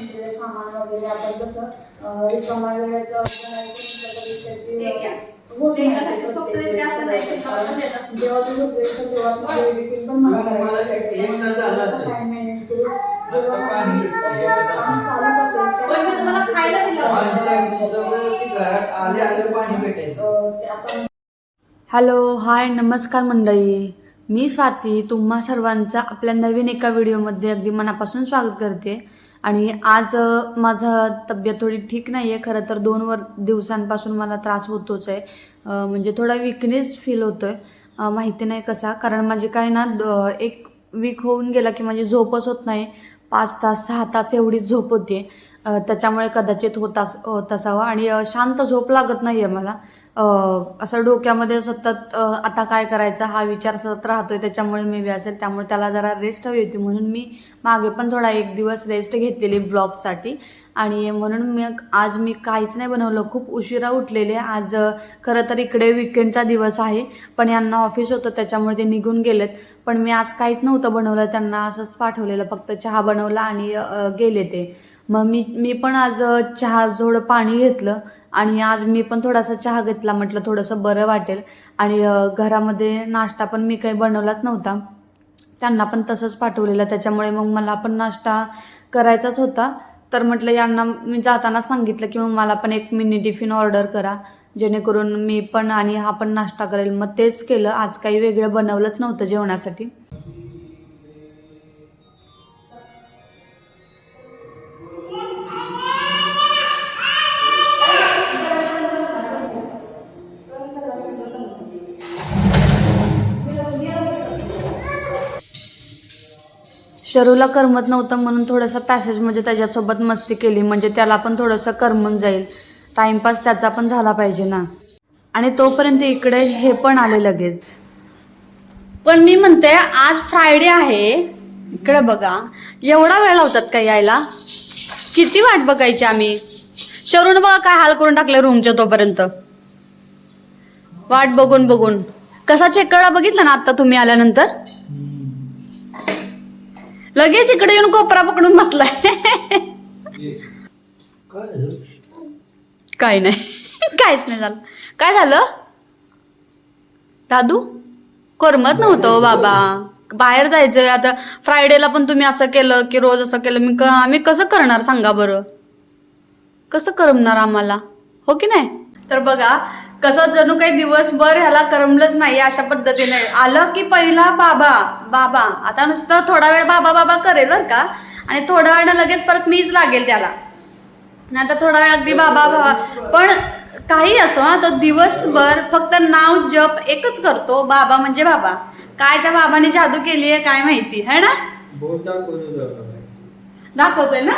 सामान वगैरे आपण रिकामा वेळेत. जेव्हा तू तेव्हा तुझं पण जेव्हा खायला दिलं. हॅलो हाय नमस्कार मंडळी. मी स्वाती तुम्हा सर्वांचं आपल्या नवीन एका व्हिडिओमध्ये अगदी मनापासून स्वागत करते. आणि आज माझं तब्येत थोडी ठीक नाही आहे खरं तर दोन वर दिवसांपासून मला त्रास होतोच आहे म्हणजे थोडा विकनेस फील होतो आहे माहिती नाही कसा. कारण माझी काय ना एक वीक होऊन गेला की माझी झोपच होत नाही. पाच तास सहा तास एवढीच झोप होते. त्याच्यामुळे कदाचित होत अस होत असावं. आणि शांत झोप लागत नाही आहे मला असं डोक्यामध्ये सतत आता काय करायचं हा विचार सतत राहतोय. त्याच्यामुळे मी बी असेल त्यामुळे त्याला जरा रेस्ट हवी होती म्हणून मी मागे पण थोडा एक दिवस रेस्ट घेतलेली ब्लॉगसाठी आणि म्हणून मी आज मी काहीच नाही बनवलं. खूप उशिरा उठलेले. आज खरं तर इकडे विकेंडचा दिवस आहे. पण यांना ऑफिस होतं त्याच्यामुळे ते निघून गेलेत. पण मी आज काहीच नव्हतं बनवलं. त्यांना असंच पाठवलेलं. फक्त चहा बनवला आणि गेले ते. मग मी मी पण आज चहा थोडं पाणी घेतलं आणि आज मी पण थोडासा चहा घेतला. म्हटलं थोडंसं बरं वाटेल. आणि घरामध्ये नाश्ता पण मी काही बनवलाच नव्हता. त्यांना पण तसंच पाठवलेलं. त्याच्यामुळे मग मला पण नाश्ता करायचाच होता. तर म्हटलं यांना मी जाताना सांगितलं की मग मला पण एक मिनी टिफिन ऑर्डर करा. जेणेकरून मी पण आणि हा पण नाश्ता करेल. मग तेच केलं. आज काही वेगळं बनवलंच नव्हतं जेवणासाठी. शरूला करमत नव्हतं म्हणून थोडंसं पॅसेज म्हणजे त्याच्यासोबत मस्ती केली. म्हणजे त्याला पण थोडंसं करमून जाईल. टाइमपास त्याचा पण झाला पाहिजे ना. आणि तोपर्यंत इकडे हे पण आले लगेच. पण मी म्हणते आज फ्रायडे आहे. इकडे बघा. एवढा वेळ लावतात का यायला? किती वाट बघायची आम्ही? शरून बघा काय हाल करून टाकले रूमच्या तोपर्यंत. वाट बघून बघून. कसा चेक करा बघितला ना आता तुम्ही आल्यानंतर? लगेच इकडे येऊन कोपरा पकडून बसलाय. काय नाही. काहीच नाही झालं. काय झालं? दादू? करमत नव्हतं हो बाबा. बाहेर जायचंय. आता फ्रायडेला पण तुम्ही असं केलं की रोज असं केलं. मी आम्ही कसं करणार सांगा बरं? कसं करमणार आम्हाला? हो की नाही? तर बघा कसं जणू काही दिवसभर ह्याला करमलंच नाही अशा पद्धतीने. आलं की पहिला बाबा बाबा. आता नुसतं थोडा वेळ बाबा बाबा करेल बरं का? आणि थोड्या वेळानं लगेच परत मीच लागेल त्याला. आता थोडा वेळ अगदी बाबा बाबा. पण काही असो हा तो दिवसभर फक्त नाव जप एकच करतो बाबा म्हणजे बाबा. काय त्या बाबाने जादू केली आहे काय माहिती है ना? दाखवतोय ना?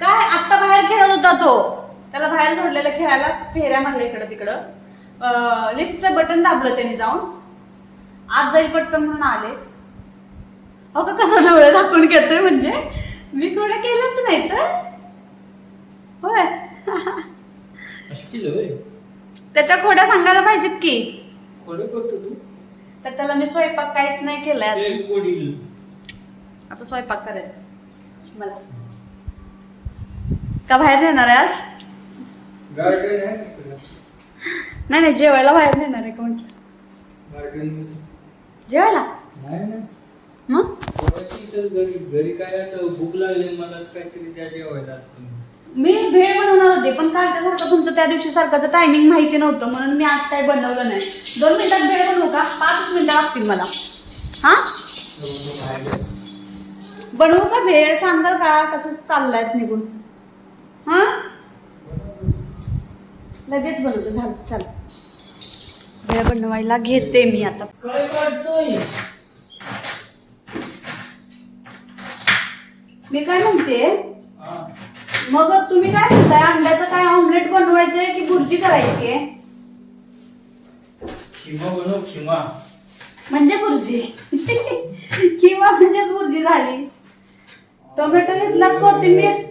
काय आत्ता बाहेर खेळत होता तो. त्याला बाहेर सोडलेलं खेळायला फेऱ्या मारल्या इकडं तिकडं. लिफ्टचं बटन दाबलं त्याने जाऊन. आज जाईल पटकन म्हणून आले. हो का कसं डोळे दाखवून घेतोय म्हणजे? मी कोणा केलंच नाही तर. होय? त्याच्या खोड्या सांगायला पाहिजेत की. खोडं करतो तू. तर त्याला मी स्वयंपाक काहीच नाही केलाय आता स्वयंपाक करायचा. मला. का बाहेर नेणार आहे आज गार्डन आहे ना इकडं? नाही नाही जेवायला बाहेर नेणार आहे का म्हटलं? जेवायला? मग? घरी काय भूक लागली काहीतरी त्या. मी भेळ बनवणार होते पण कालच्या सारखं तुमचं त्या दिवशी सारखंच टायमिंग माहिती नव्हतं म्हणून मी आज काही बनवलं नाही. दोन मिनिटात भेळ बनवू का? पाचच मिनिटं लागतील मला. हा. बनवू का भेळ? सांगाल का? कसं चाललंय निघून? हा? लगेच बनवतो. झालं चल. भेळ बनवायला घेते मी आता. काय मी काय म्हणते. मग तुम्ही काय म्हणताय? अंड्याचं काय ऑमलेट बनवायचंय की भुर्जी करायची आहे खिमा बनव खिमा. म्हणजे भुर्जी. किंवा म्हणजेच भुर्जी झाली. टोमॅटो घेतला कोथिंबीर?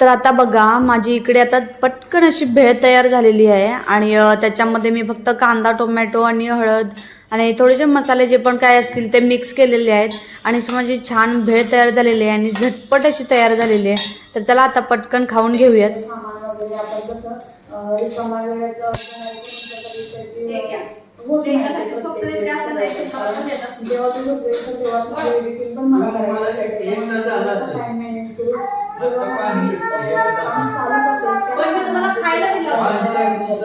तर आता बघा माझी इकडे आता पटकन अशी भेळ तयार झालेली आहे आणि त्याच्यामध्ये मी फक्त कांदा टोमॅटो आणि हळद आणि थोडेसे मसाले जे पण काय असतील ते मिक्स केलेले आहेत आणि माझी छान भेळ तयार झालेली आहे आणि झटपट अशी तयार झालेली आहे. तर चला आता पटकन खाऊन घेऊयात. जेव्हा पण मी तुम्हाला खायला दिलं पाणी भेटायचं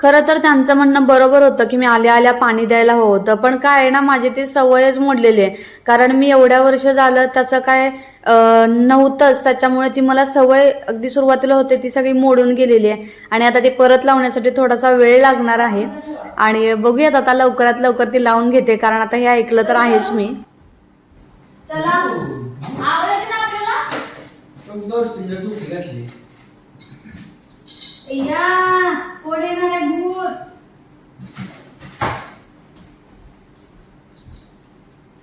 खरं तर त्यांचं म्हणणं बरोबर होतं की मी आल्या आल्या पाणी द्यायला हवं होतं. पण काय आहे ना माझी ती सवयच मोडलेली आहे. कारण मी एवढ्या वर्ष झालं तसं काय नव्हतंच. त्याच्यामुळे ती मला सवय अगदी सुरुवातीला होते ती सगळी मोडून गेलेली आहे. आणि आता ते परत लावण्यासाठी थोडासा वेळ लागणार आहे. आणि बघूयात आता लवकरात लवकर ती लावून घेते कारण आता हे ऐकलं तर आहेच मी. चला. आवडायचं ना आपल्याला मग दोन तीन झोपी घातली या कोण येणार आहे भूत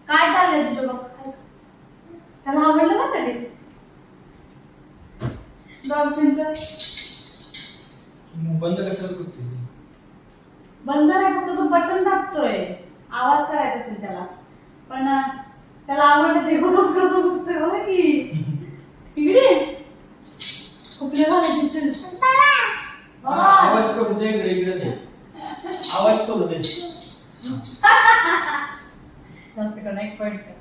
काय चाललंय तुझं बघ त्याला आवडलं ना कधी डॉल्फिनचं मग बंद कशाला करते बंद नाही फक्त तो बटन दाबतोय आवाज करायचा असेल त्याला पण अं, त्याला आवडलं ते बघ कसं बघतोय बघ की इकडे कुठले घालायचे चल. बाबा. आवाज करू दे इकडे इकडे दे आवाज करू दे पडत.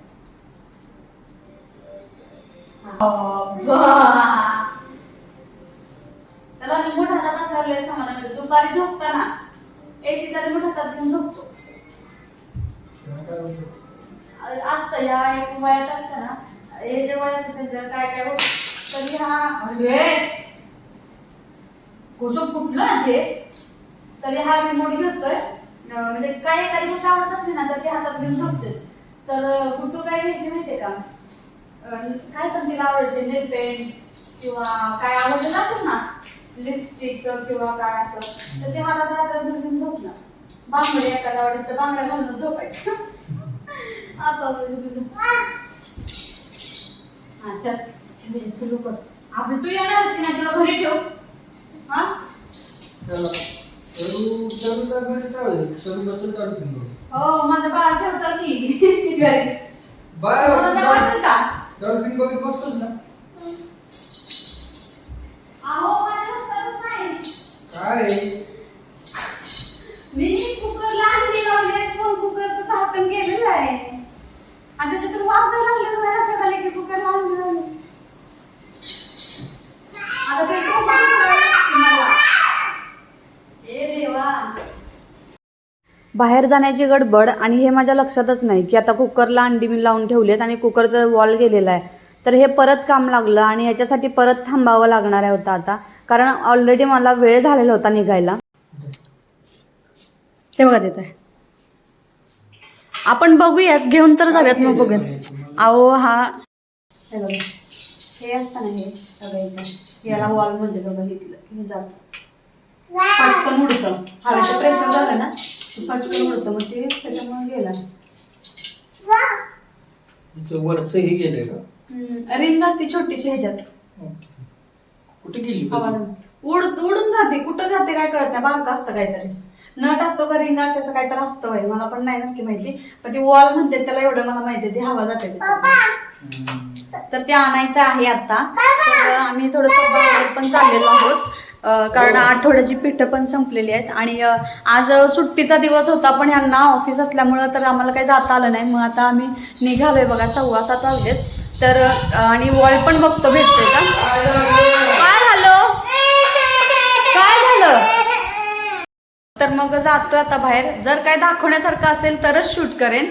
त्याला रिमोट हातात असल्यावर समाधान मिळतो दुपारी झोपताना. एसीचा रिमोट हातात घेऊन झोपतो. असतं या एक वयात असताना. हे जे वय असतं त्यांचं काय काय होत? तरी हा अरे कसं कुठलं ना ते. तरी हा रिमोट घेतोय. म्हणजे काय एखादी गोष्ट आवडत असली ना तर ते हातात घेऊन झोपते तर गुड्डू काय घ्यायची माहितीये का? काय पण तिला आवडते नेल पेंट किंवा काय आवडलेलं असेल ना लिपस्टिकचं किंवा काय असं तर ते मला रात्रभर घेऊन झोपणार बांगडे एखादा आवडत तर बांगड्या घालून झोपायचं. असं असायचं तुझं हा चल ठेव सुरू कर आपलं तू येणारच की नाही तुला घरी ठेव. हा? चला. घेऊन हो माझं बाळ ठेव चल की घरी. बाय तुला काय वाटतं का? डॉल्फिन बघत बसतोस ना? अहो माझ्या लक्षातच नाही. काय? मी कुकरला अंडी लावली पण कुकरचं झाकण गेलेलं आहे. आणि त्याच्यातून वाफ जायला लागले माझ्या लक्षात आले की कुकरला अंडी लावली आता ते खूप असं करावं लागतं मला. ए देवा बाहेर जाण्याची गडबड आणि हे माझ्या लक्षातच नाही की आता कुकरला अंडी मी लावून ठेवलेत आणि कुकरचं वॉल गेलेला आहे. तर हे परत काम लागलं आणि ह्याच्यासाठी परत थांबावं लागणार आहे होतं आता कारण ऑलरेडी मला वेळ झालेला होता निघायला. ते बघा तिथे. आपण बघूयात घेऊन तर जाऊयात मग बघूयात अहो हा. हे असताना हे याला वॉलमध्ये बघा घेतलं हे जातं. पटकन उडतं. हवेचं प्रेशर झालं ना पटकन उडतं मग ते त्याच्यामुळे गेला. तिचं वरचं हे गेलंय का? रिंग असते छोटीशी ह्याच्यात. ओके. कुठे गेली आवाज उड उडून जाते कुठं जाते काय कळत नाही बांक असतं काहीतरी. नट असतो का रिंग त्याचं काहीतरी असतं बाई मला पण नाही नक्की माहिती. पण ती वॉल म्हणते त्याला एवढं मला माहिती ती हवा जाते. त्याच्यात. तर ते आणायचं आहे आता. तर आम्ही थोडस बाहेर पण चाललेलो आहोत. कारण आठवड्याची पिठं पण संपलेली आहेत. आणि आज सुट्टीचा दिवस होता पण यांना ऑफिस असल्यामुळं तर आम्हाला काही जाता आलं नाही. मग आता आम्ही निघालोय बघा सव्वा सात वाजलेत. तर आणि वॉल पण बघतो भेटतोय का? काय झालं? काय झालं? तर मग जातोय आता बाहेर. जर काय दाखवण्यासारखं असेल तरच शूट करेन.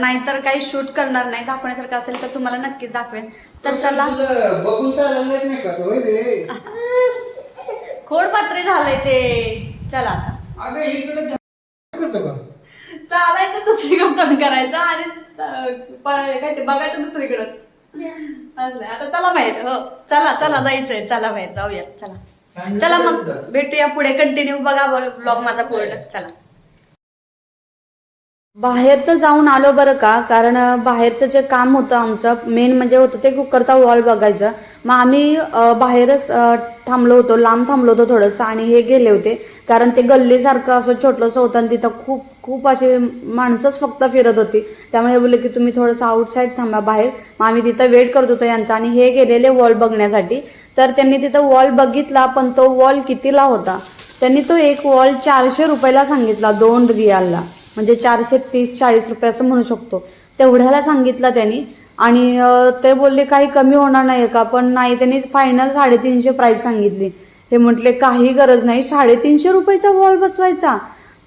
नाहीतर काही शूट करणार नाही. दाखवण्यासारखं असेल तर तुम्हाला नक्कीच दाखवेन. तर चला. बघून खोडपात्री झालंय ते. चला आता. अगं इकडे करतो का चालायचं दुसरीकडे तोंड करायचं आणि च- काय ते बघायचं दुसरीकडेच. असलंय आता चला बाहेर. हो चला चला जायचंय. चला बाहेर. जाऊयात. चला. चला मग. भेटूया पुढे. कंटिन्यू बघा ब्लॉग माझा पूर्ण. चला. बाहेर तर जाऊन आलो बरं का? कारण बाहेरचं जे काम होतं आमचं मेन म्हणजे होतं ते कुकरचा वॉल बघायचं. मग आम्ही बाहेरच थांबलो होतो लांब थांबलो होतो थोडंसं आणि हे गेले होते. कारण ते गल्लीसारखं असं छोटंसं होतं आणि तिथं खूप खूप असे माणसंच फक्त फिरत होती. त्यामुळे बोलले की तुम्ही थोडंसं आउटसाईड थांबा बाहेर. मग आम्ही तिथं वेट करत होतो यांचा आणि हे गेलेले वॉल बघण्यासाठी. तर त्यांनी तिथं वॉल बघितला पण तो वॉल कितीला होता? त्यांनी तो एक वॉल चारशे रुपयाला सांगितला दोन रियालला. म्हणजे चारशे तीस चाळीस रुपये असं म्हणू शकतो. तेवढ्याला सांगितलं त्यांनी. आणि ते बोलले काही कमी होणार नाही का? पण नाही त्यांनी फायनल साडेतीनशे प्राईस सांगितली. हे म्हटले काही गरज नाही. साडेतीनशे रुपयाचा वॉल बसवायचा.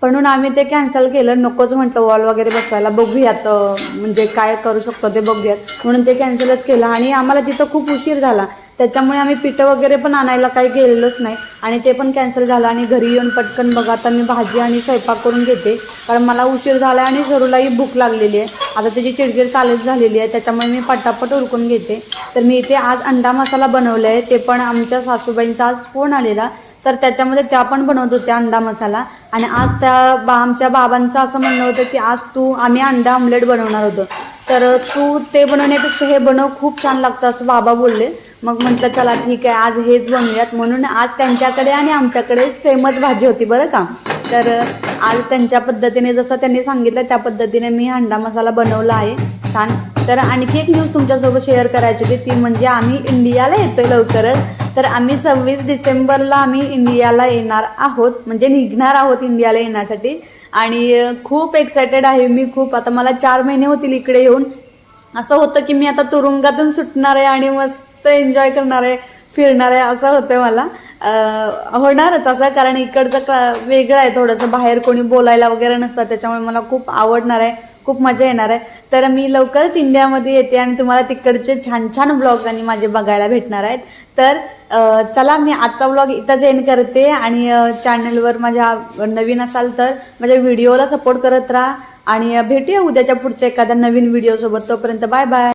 म्हणून आम्ही ते कॅन्सल केलं. नकोच म्हटलं वॉल वगैरे बसवायला. बघूयात म्हणजे काय करू शकतो ते बघूयात. म्हणून ते कॅन्सलच केलं. आणि आम्हाला तिथं खूप उशीर झाला. त्याच्यामुळे आम्ही पिठं वगैरे पण आणायला काही गेलेलोच नाही. आणि ते पण कॅन्सल झालं आणि घरी येऊन पटकन बघा आता मी भाजी आणि स्वयंपाक करून घेते. कारण मला उशीर झाला आणि सरूलाही भूक लागलेली आहे. आता त्याची चिडचिड चालत झालेली आहे. त्याच्यामुळे मी पटापट उरकून घेते. तर मी इथे आज अंडा मसाला बनवला आहे. ते पण आमच्या सासूबाईंचा आज फोन आलेला. तर त्याच्यामध्ये त्या पण बनवत होत्या अंडा मसाला. आणि आज त्या बा आमच्या बाबांचं असं म्हणणं होतं की आज तू आम्ही अंडा ऑमलेट बनवणार होतो. तर तू ते बनवण्यापेक्षा हे बनव खूप छान लागतं असं बाबा बोलले. मग म्हटलं चला ठीक आहे आज हेच बनवूयात. म्हणून आज त्यांच्याकडे आणि आमच्याकडे सेमच भाजी होती बरं का. तर आज त्यांच्या पद्धतीने जसं त्यांनी सांगितलं त्या पद्धतीने मी हंडा मसाला बनवला आहे. छान. तर आणखी एक न्यूज तुमच्यासोबत शेअर करायची होती. ती म्हणजे आम्ही इंडियाला येतोय लवकरच. तर आम्ही सव्वीस डिसेंबरला आम्ही इंडियाला येणार आहोत. म्हणजे निघणार आहोत इंडियाला येण्यासाठी. आणि खूप एक्सायटेड आहे. मी खूप आता मला चार महिने होतील इकडे येऊन. असं होतं की मी आता तुरुंगातून सुटणार आहे आणि मस्त एन्जॉय करणार आहे फिरणार आहे असं होतं मला. होणारच असं कारण इकडचं वेगळं आहे थोडंसं. बाहेर कोणी बोलायला वगैरे नसतं त्याच्यामुळे मला खूप आवडणार आहे. खूप मजा येणार आहे. तर मी लवकरच इंडियामध्ये येते आणि तुम्हाला तिकडचे छान छान ब्लॉग आणि माझे बघायला भेटणार आहेत. तर चला मी आजचा ब्लॉग इथंच एंड करते आणि चॅनलवर माझ्या नवीन असाल तर माझ्या व्हिडिओला सपोर्ट करत राहा. आणि भेटूया उद्याच्या पुढच्या एखाद्या नवीन व्हिडिओसोबत तोपर्यंत बाय बाय